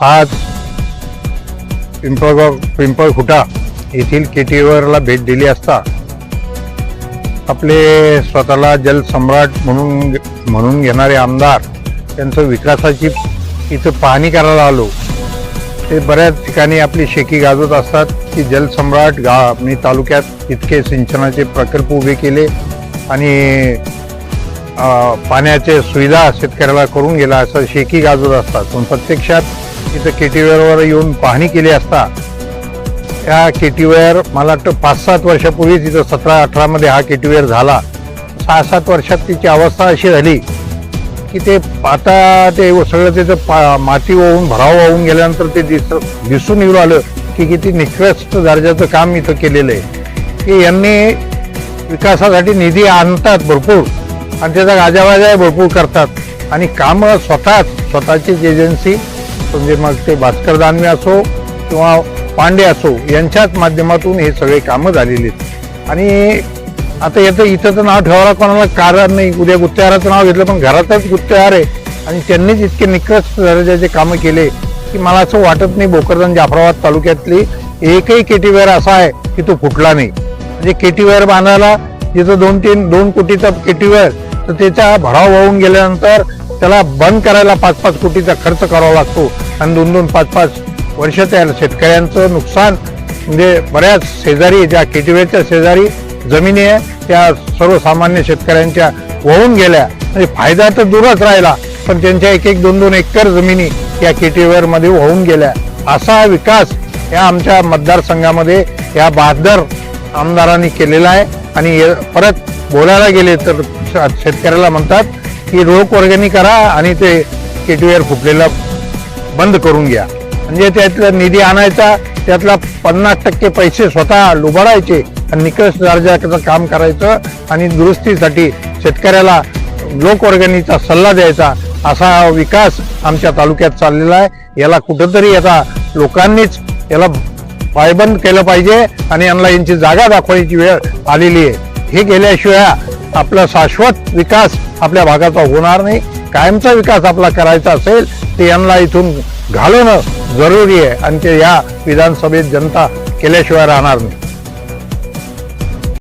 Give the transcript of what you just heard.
आज पिंपळगाव पिंपळखुटा येथील केटीवरला भेट दिली असता आपले स्वतःला जलसम्राट म्हणून म्हणून घेणारे आमदार त्यांचं विकासाची इथं पाहणी करायला आलो. ते बऱ्याच ठिकाणी आपली शेकी गाजत असतात की जलसम्राट गा मी तालुक्यात इतके सिंचनाचे प्रकल्प उभे केले आणि पाण्याच्या पाण्याचे सुविधा शेतकऱ्याला करून गेला असं शेकी गाजत असतात. पण प्रत्यक्षात इथं केटीवेअरवर येऊन पाहणी केली असता या केटीवेअर मला वाटतं पाच सात वर्षापूर्वी तिथं सतरा अठरामध्ये हा केटीवेअर झाला. सहा सात वर्षात तिची अवस्था अशी झाली की ते आता ते सगळं त्याचं पा माती वाहून भराव वाहून गेल्यानंतर ते दिस दिसून येऊ आलं की किती निकृष्ट दर्जाचं काम इथं केलेलं आहे. की यांनी विकासासाठी निधी आणतात भरपूर आणि त्याचा गाजावाजा भरपूर करतात. आणि कामं स्वतःच स्वतःचीच एजन्सी म्हणजे मग ते भास्कर दानवे असो किंवा पांडे असो यांच्याच माध्यमातून हे सगळे कामं झालेली आहेत. आणि आता याचं इथं तर नाव ठेवायला कोणाला कारण नाही. उद्या गुत्तेहाराचं नाव घेतलं पण घरातच गुत्तेहार आहे. आणि त्यांनीच इतके निकृष्ट दर्जाचे कामं केले की मला असं वाटत नाही भोकरदन जाफराबाद तालुक्यातली एकही केटीवेअर असा आहे की तो फुटला नाही. म्हणजे केटीवेअर बांधायला जिथं दोन तीन दोन कोटीचा केटीवेअर तर त्याचा भराव वाहून गेल्यानंतर त्याला बंद करायला पाच पाच कोटीचा खर्च करावा लागतो. आणि दोन दोन पाच पाच वर्ष त्या शेतकऱ्यांचं नुकसान. म्हणजे बऱ्याच शेजारी ज्या केटीवेच्या शेजारी जमिनी आहे त्या सर्वसामान्य शेतकऱ्यांच्या वाहून गेल्या. म्हणजे फायदा तर दूरच राहिला पण त्यांच्या एक एक दोन दोन एकर जमिनी या केटीवेअरमध्ये वाहून गेल्या. असा विकास या आमच्या मतदारसंघामध्ये या बहादर आमदारांनी केलेला आहे. आणि परत बोलायला गेले तर श- शेतकऱ्याला म्हणतात की रोग वर्गणी करा आणि ते केटीवेअर फुटलेलं बंद करून घ्या. म्हणजे त्यातला निधी आणायचा त्यातला पन्नास टक्के पैसे स्वतः लुबाडायचे आणि निकष दर्जाचं काम करायचं आणि दुरुस्तीसाठी शेतकऱ्याला लोकवर्गणीचा सल्ला द्यायचा असा विकास आमच्या तालुक्यात चाललेला आहे. याला कुठंतरी याचा लोकांनीच याला पायबंद केलं पाहिजे आणि यांना यांची जागा दाखवायची वेळ आलेली आहे. हे केल्याशिवाय आपला शाश्वत विकास आपल्या भागाचा होणार नाही. कायमचा विकास आपला करायचा असेल ते यांना इथून घालवणं जरुरी आहे. आणि ते या विधानसभेत जनता केल्याशिवाय राहणार नाही.